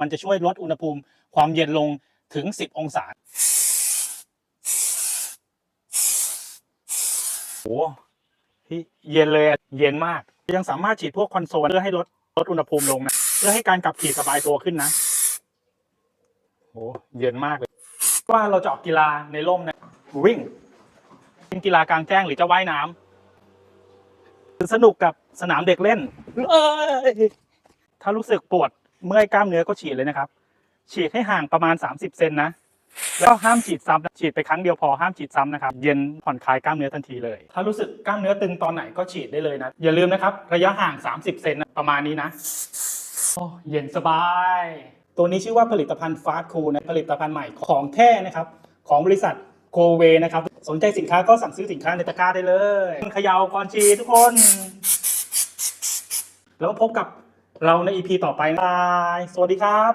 มันจะช่วยลดอุณหภูมิความเย็นลงถึง 10 องศาโอ้พี่เย็นเลยเย็นมาก ยังสามารถฉีดพวกคอนโซลเพื่อให้ลดลดอุณหภูมิลงนะ เพื่อให้การขับขี่สบายตัวขึ้นนะโอ้เย็นมากเลย ว่าเราจะออกกีฬาในร่มนะวิ่งเป็นกีฬากลางแจ้งหรือจะว่ายน้ำสนุกกับสนามเด็กเล่นเอ้ยถ้ารู้สึกปวด เมื่อยกล้ามเนื้อก็ฉีดเลยนะครับ ฉีดให้ห่างประมาณ 30 เซนนะ แล้วห้ามฉีดซ้ำนะฉีดไปครั้งเดียวพอห้ามฉีดซ้ำนะครับ เย็นผ่อนคลายกล้ามเนื้อทันทีเลย ถ้ารู้สึกกล้ามเนื้อตึงตอนไหนก็ฉีดได้เลยนะ อย่าลืมนะครับ ระยะห่าง 30 เซนประมาณนี้นะโอ้เย็นสบาย ตัวนี้ชื่อว่าผลิตภัณฑ์ฟาสคูลนะผลิตภัณฑ์ใหม่ของแท้นะครับ ของบริษัทโกเวนะครับ สนใจสินค้าก็สั่งซื้อสินค้าในตะกร้าได้เลยเขยาวก่อนฉีดทุกคน แล้วพบกับ เราใน EP ต่อไปบาย สวัสดีครับ